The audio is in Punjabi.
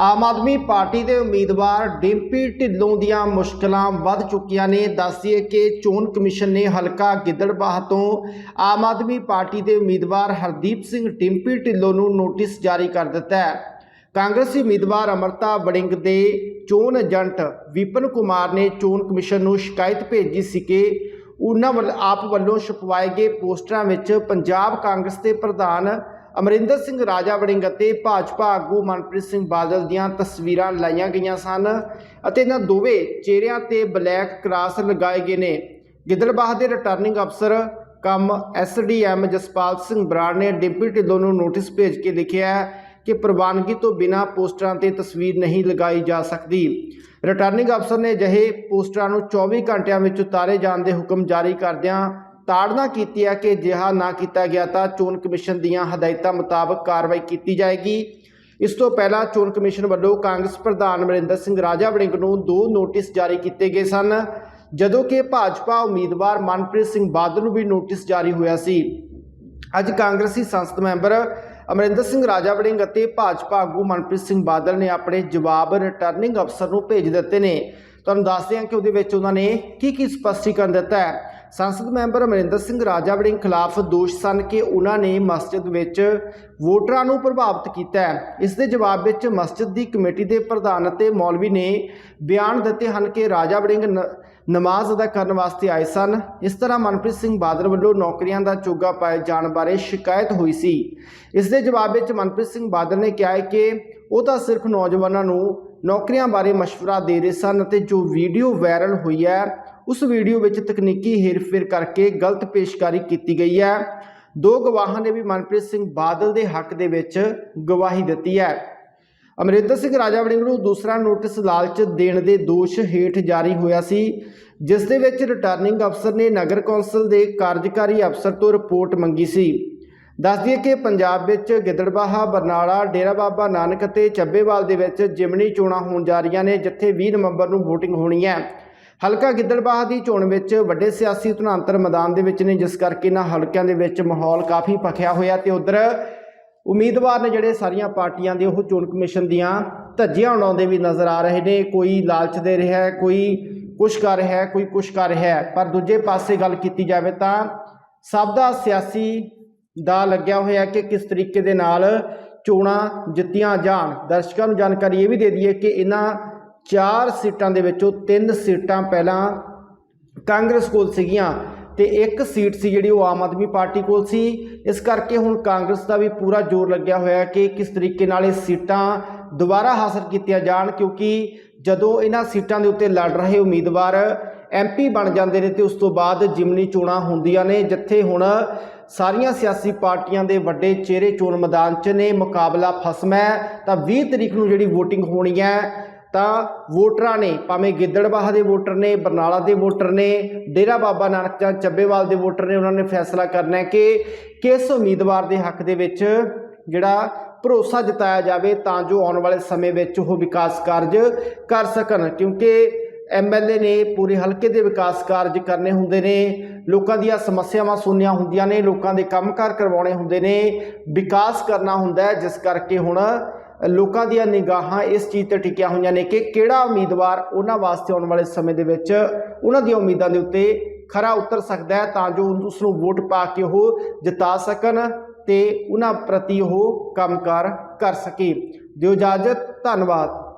ਆਮ ਆਦਮੀ ਪਾਰਟੀ ਦੇ ਉਮੀਦਵਾਰ ਡਿੰਪੀ ਢਿੱਲੋਂ ਦੀਆਂ ਮੁਸ਼ਕਲਾਂ ਵੱਧ ਚੁੱਕੀਆਂ ਨੇ। ਦੱਸਦੀਏ ਕਿ ਚੋਣ ਕਮਿਸ਼ਨ ਨੇ ਹਲਕਾ ਗਿੱਦੜਬਾਹ ਤੋਂ ਆਮ ਆਦਮੀ ਪਾਰਟੀ ਦੇ ਉਮੀਦਵਾਰ ਹਰਦੀਪ ਸਿੰਘ ਡਿੰਪੀ ਢਿੱਲੋਂ ਨੂੰ ਨੋਟਿਸ ਜਾਰੀ ਕਰ ਦਿੱਤਾ ਹੈ। ਕਾਂਗਰਸੀ ਉਮੀਦਵਾਰ ਅਮਰਤਾ ਵੜਿੰਗ ਦੇ ਚੋਣ ਏਜੰਟ ਵਿਪਨ ਕੁਮਾਰ ਨੇ ਚੋਣ ਕਮਿਸ਼ਨ ਨੂੰ ਸ਼ਿਕਾਇਤ ਭੇਜੀ ਸੀ ਕਿ ਉਹਨਾਂ ਵੱਲ ਆਪ ਵੱਲੋਂ ਛਪਵਾਏ ਗਏ ਪੋਸਟਰਾਂ ਵਿੱਚ ਪੰਜਾਬ ਕਾਂਗਰਸ ਦੇ ਪ੍ਰਧਾਨ ਅਮਰਿੰਦਰ ਸਿੰਘ ਰਾਜਾ ਵੜਿੰਗ ਅਤੇ ਭਾਜਪਾ ਆਗੂ ਮਨਪ੍ਰੀਤ ਸਿੰਘ ਬਾਦਲ ਦੀਆਂ ਤਸਵੀਰਾਂ ਲਾਈਆਂ ਗਈਆਂ ਸਨ ਅਤੇ ਇਹਨਾਂ ਦੋਵੇਂ ਚਿਹਰਿਆਂ ਤੇ ਬਲੈਕ ਕਰਾਸ ਲਗਾਏ ਗਏ ਨੇ। ਗਿੱਦੜਬਾਹ ਦੇ ਰਿਟਰਨਿੰਗ ਅਫਸਰ ਕੰਮ ਐਸਡੀਐਮ ਜਸਪਾਲ ਸਿੰਘ ਬਰਾੜ ਨੇ ਡਿੰਪੀ ਢਿੱਲੋਂ ਨੂੰ ਨੋਟਿਸ ਭੇਜ ਕੇ ਲਿਖਿਆ ਕਿ ਪ੍ਰਵਾਨਗੀ ਤੋਂ ਬਿਨਾਂ ਪੋਸਟਰਾਂ ਤੇ ਤਸਵੀਰ ਨਹੀਂ ਲਗਾਈ ਜਾ ਸਕਦੀ। ਰਿਟਰਨਿੰਗ ਅਫਸਰ ਨੇ ਅਜਿਹੇ ਪੋਸਟਰਾਂ ਨੂੰ 24 ਘੰਟਿਆਂ ਵਿੱਚ ਉਤਾਰੇ ਜਾਣ ਦੇ ਹੁਕਮ ਜਾਰੀ ਕਰਦਿਆਂ ਤਾੜਨਾ ਕੀਤੀ ਹੈ ਕਿ ਜਿਹਾ ਨਾ ਕੀਤਾ ਗਿਆ ਤਾਂ ਚੋਣ ਕਮਿਸ਼ਨ ਦੀਆਂ ਹਦਾਇਤਾਂ ਮੁਤਾਬਕ ਕਾਰਵਾਈ ਕੀਤੀ ਜਾਏਗੀ। ਇਸ ਤੋਂ ਪਹਿਲਾਂ ਚੋਣ ਕਮਿਸ਼ਨ ਵੱਲੋਂ ਕਾਂਗਰਸ ਪ੍ਰਧਾਨ ਅਮਰਿੰਦਰ ਸਿੰਘ ਰਾਜਾ ਵੜਿੰਗ ਨੂੰ ਦੋ ਨੋਟਿਸ ਜਾਰੀ ਕੀਤੇ ਗਏ ਸਨ, ਜਦੋਂ ਕਿ ਭਾਜਪਾ ਉਮੀਦਵਾਰ ਮਨਪ੍ਰੀਤ ਸਿੰਘ ਬਾਦਲ ਨੂੰ ਵੀ ਨੋਟਿਸ ਜਾਰੀ ਹੋਇਆ ਸੀ। ਅੱਜ ਕਾਂਗਰਸੀ ਸੰਸਦ ਮੈਂਬਰ ਅਮਰਿੰਦਰ ਸਿੰਘ ਰਾਜਾ ਵੜਿੰਗ ਅਤੇ ਭਾਜਪਾ ਆਗੂ ਮਨਪ੍ਰੀਤ ਸਿੰਘ ਬਾਦਲ ਨੇ ਆਪਣੇ ਜਵਾਬ ਰਿਟਰਨਿੰਗ ਅਫਸਰ ਨੂੰ ਭੇਜ ਦਿੱਤੇ ਨੇ। ਤੁਹਾਨੂੰ ਦੱਸਦੇ ਹਾਂ ਕਿ ਉਹਦੇ ਵਿੱਚ ਉਹਨਾਂ ਨੇ ਕੀ ਕੀ ਸਪਸ਼ਟੀਕਰਨ ਦਿੱਤਾ ਹੈ। ਸੰਸਦ ਮੈਂਬਰ ਅਮਰਿੰਦਰ ਸਿੰਘ ਰਾਜਾ ਵੜਿੰਗ ਖਿਲਾਫ ਦੋਸ਼ ਸਨ ਕਿ ਉਹਨਾਂ ਨੇ ਮਸਜਿਦ ਵਿੱਚ ਵੋਟਰਾਂ ਨੂੰ ਪ੍ਰਭਾਵਿਤ ਕੀਤਾ ਹੈ ਇਸ ਦੇ ਜਵਾਬ ਵਿੱਚ ਮਸਜਿਦ ਦੀ ਕਮੇਟੀ ਦੇ ਪ੍ਰਧਾਨ ਅਤੇ ਮੌਲਵੀ ਨੇ ਬਿਆਨ ਦਿੱਤੇ ਹਨ ਕਿ ਰਾਜਾ ਵੜਿੰਗ ਨ- ਨਮਾਜ਼ ਅਦਾ ਕਰਨ ਵਾਸਤੇ ਆਏ ਸਨ ਇਸ ਤਰ੍ਹਾਂ ਮਨਪ੍ਰੀਤ ਸਿੰਘ ਬਾਦਲ ਵੱਲੋਂ ਨੌਕਰੀਆਂ ਦਾ ਚੋਗਾ ਪਾਏ ਜਾਣ ਬਾਰੇ ਸ਼ਿਕਾਇਤ ਹੋਈ ਸੀ ਇਸ ਦੇ ਜਵਾਬ ਵਿੱਚ ਮਨਪ੍ਰੀਤ ਸਿੰਘ ਬਾਦਲ ਨੇ ਕਿਹਾ ਹੈ ਕਿ ਉਹ ਤਾਂ ਸਿਰਫ ਨੌਜਵਾਨਾਂ ਨੂੰ ਨੌਕਰੀਆਂ ਬਾਰੇ مشورہ ਦੇ ਰਹੇ ਸਨ ਅਤੇ ਜੋ ਵੀਡੀਓ ਵਾਇਰਲ ਹੋਈ ਹੈ ਉਸ ਵੀਡੀਓ ਵਿੱਚ ਤਕਨੀਕੀ ਹੇਰਫੇਰ ਕਰਕੇ ਗਲਤ ਪੇਸ਼ਕਾਰੀ ਕੀਤੀ ਗਈ ਹੈ। ਦੋ ਗਵਾਹਾਂ ਨੇ ਵੀ ਮਨਪ੍ਰੀਤ ਸਿੰਘ ਬਾਦਲ ਦੇ ਹੱਕ ਦੇ ਵਿੱਚ ਗਵਾਹੀ ਦਿੱਤੀ ਹੈ। ਅਮਰਿੰਦਰ ਸਿੰਘ ਰਾਜਾ ਵੜਿੰਗ ਨੂੰ ਦੂਸਰਾ ਨੋਟਿਸ ਲਾਲਚ ਦੇਣ ਦੇ ਦੋਸ਼ ਹੇਠ ਜਾਰੀ ਹੋਇਆ ਸੀ, ਜਿਸ ਦੇ ਵਿੱਚ ਰਿਟਰਨਿੰਗ ਅਫਸਰ ਨੇ ਨਗਰ ਕੌਂਸਲ ਦੇ ਕਾਰਜਕਾਰੀ ਅਫਸਰ ਤੋਂ ਰਿਪੋਰਟ ਮੰਗੀ ਸੀ। ਦੱਸ ਦਈਏ ਕਿ ਪੰਜਾਬ ਵਿੱਚ ਗਿੱਦੜਬਾਹਾ, ਬਰਨਾਲਾ, ਡੇਰਾ ਬਾਬਾ ਨਾਨਕ ਅਤੇ ਚੱਬੇਵਾਲ ਦੇ ਵਿੱਚ ਜਿਮਨੀ ਚੋਣਾਂ ਹੋਣ ਜਾ ਰਹੀਆਂ ਨੇ, ਜਿੱਥੇ 20 ਨਵੰਬਰ ਨੂੰ VOTING ਹੋਣੀ ਹੈ। ਹਲਕਾ ਗਿੱਦੜਬਾਹ ਦੀ ਚੋਣ ਵਿੱਚ ਵੱਡੇ ਸਿਆਸੀ ਧੁਨਾਂਤਰ ਮੈਦਾਨ ਦੇ ਵਿੱਚ ਨੇ, ਜਿਸ ਕਰਕੇ ਇਹਨਾਂ ਹਲਕਿਆਂ ਦੇ ਵਿੱਚ ਮਾਹੌਲ ਕਾਫੀ ਭਖਿਆ ਹੋਇਆ ਤੇ ਉਧਰ ਉਮੀਦਵਾਰ ਨੇ ਜਿਹੜੇ ਸਾਰੀਆਂ ਪਾਰਟੀਆਂ ਦੇ, ਉਹ ਚੋਣ ਕਮਿਸ਼ਨ ਦੀਆਂ ਧੱਜੀਆਂ ਉਡਾਉਂਦੇ ਵੀ ਨਜ਼ਰ ਆ ਰਹੇ ਨੇ। ਕੋਈ ਲਾਲਚ ਦੇ ਰਿਹਾ ਕੋਈ ਕੁਛ ਕਰ ਰਿਹਾ ਕੋਈ ਕੁਛ ਕਰ ਰਿਹਾ ਪਰ ਦੂਜੇ ਪਾਸੇ ਗੱਲ ਕੀਤੀ ਜਾਵੇ ਤਾਂ ਸਭ ਦਾ ਸਿਆਸੀ ਦਾ ਲੱਗਿਆ ਹੋਇਆ ਕਿ ਕਿਸ ਤਰੀਕੇ ਦੇ ਨਾਲ ਚੋਣਾਂ ਜਿੱਤੀਆਂ ਜਾਣ। ਦਰਸ਼ਕਾਂ ਨੂੰ ਜਾਣਕਾਰੀ ਇਹ ਵੀ ਦੇ ਦਈਏ ਕਿ ਇਹਨਾਂ ਚਾਰ ਸੀਟਾਂ ਦੇ ਵਿੱਚੋਂ ਤਿੰਨ ਸੀਟਾਂ ਪਹਿਲਾਂ ਕਾਂਗਰਸ ਕੋਲ ਸੀਗੀਆਂ ਤੇ ਇੱਕ ਸੀਟ ਸੀ ਜਿਹੜੀ ਉਹ ਆਮ ਆਦਮੀ ਪਾਰਟੀ ਕੋਲ ਸੀ। ਇਸ ਕਰਕੇ ਹੁਣ ਕਾਂਗਰਸ ਦਾ ਵੀ ਪੂਰਾ ਜ਼ੋਰ ਲੱਗਿਆ ਹੋਇਆ ਕਿ ਕਿਸ ਤਰੀਕੇ ਨਾਲ ਇਹ ਸੀਟਾਂ ਦੁਬਾਰਾ ਹਾਸਲ ਕੀਤੀਆਂ ਜਾਣ, ਕਿਉਂਕਿ ਜਦੋਂ ਇਹਨਾਂ ਸੀਟਾਂ ਦੇ ਉੱਤੇ ਲੜ ਰਹੇ ਉਮੀਦਵਾਰ ਐਮਪੀ ਬਣ ਜਾਂਦੇ ਨੇ ਤੇ ਉਸ ਤੋਂ ਬਾਅਦ ਜਿਮਨੀ ਚੋਣਾਂ ਹੁੰਦੀਆਂ ਨੇ, ਜਿੱਥੇ ਹੁਣ ਸਾਰੀਆਂ ਸਿਆਸੀ ਪਾਰਟੀਆਂ ਦੇ ਵੱਡੇ ਚਿਹਰੇ ਚੋਣ ਮੈਦਾਨ 'ਚ ਨੇ, ਮੁਕਾਬਲਾ ਫਸਮਾ ਹੈ, ਤਾਂ 20 ਤਰੀਕ ਨੂੰ ਜਿਹੜੀ VOTING ਹੋਣੀ ਹੈ ਤਾਂ ਵੋਟਰਾਂ ਨੇ, ਭਾਵੇਂ ਗਿੱਦੜਬਾਹ ਦੇ ਵੋਟਰ ਨੇ, ਬਰਨਾਲਾ ਦੇ ਵੋਟਰ ਨੇ, ਡੇਰਾ ਬਾਬਾ ਨਾਨਕ ਜਾਂ ਚੱਬੇਵਾਲ ਦੇ ਵੋਟਰ ਨੇ, ਉਹਨਾਂ ਨੇ ਫੈਸਲਾ ਕਰਨਾ ਹੈ ਕਿ ਕਿਸ ਉਮੀਦਵਾਰ ਦੇ ਹੱਕ ਦੇ ਵਿੱਚ ਜਿਹੜਾ ਭਰੋਸਾ ਜਤਾਇਆ ਜਾਵੇ ਤਾਂ ਜੋ ਆਉਣ ਵਾਲੇ ਸਮੇਂ ਵਿੱਚ ਉਹ ਵਿਕਾਸ ਕਾਰਜ ਕਰ ਸਕਣ। ਕਿਉਂਕਿ ਐਮਐਲਏ ਨੇ ਪੂਰੇ ਹਲਕੇ ਦੇ ਵਿਕਾਸ ਕਾਰਜ ਕਰਨੇ ਹੁੰਦੇ ਨੇ, ਲੋਕਾਂ ਦੀਆਂ ਸਮੱਸਿਆਵਾਂ ਸੁਣਨੀਆਂ ਹੁੰਦੀਆਂ ਨੇ, ਲੋਕਾਂ ਦੇ ਕੰਮਕਾਰ ਕਰਵਾਉਣੇ ਹੁੰਦੇ ਨੇ, ਵਿਕਾਸ ਕਰਨਾ ਹੁੰਦਾ ਹੈ, ਜਿਸ ਕਰਕੇ ਹੁਣ ਲੋਕਾਂ ਦੀਆਂ ਨਿਗਾਹਾਂ ਇਸ ਚੀਜ਼ ਤੇ ਟਿਕੀਆਂ ਹੋਈਆਂ ਨੇ ਕਿ ਕਿਹੜਾ ਉਮੀਦਵਾਰ ਉਹਨਾਂ ਵਾਸਤੇ ਆਉਣ ਵਾਲੇ ਸਮੇਂ ਦੇ ਵਿੱਚ ਉਹਨਾਂ ਦੀਆਂ ਉਮੀਦਾਂ ਦੇ ਉੱਤੇ ਖਰਾ ਉਤਰ ਸਕਦਾ ਹੈ ਤਾਂ ਜੋ ਉਸ ਨੂੰ ਵੋਟ ਪਾ ਕੇ ਉਹ ਜਿਤਾ ਸਕਣ ਤੇ ਉਹਨਾਂ ਪ੍ਰਤੀ ਉਹ ਕੰਮਕਾਰ ਕਰ ਸਕੇ। ਦਿਓ ਇਜਾਜ਼ਤ, ਧੰਨਵਾਦ।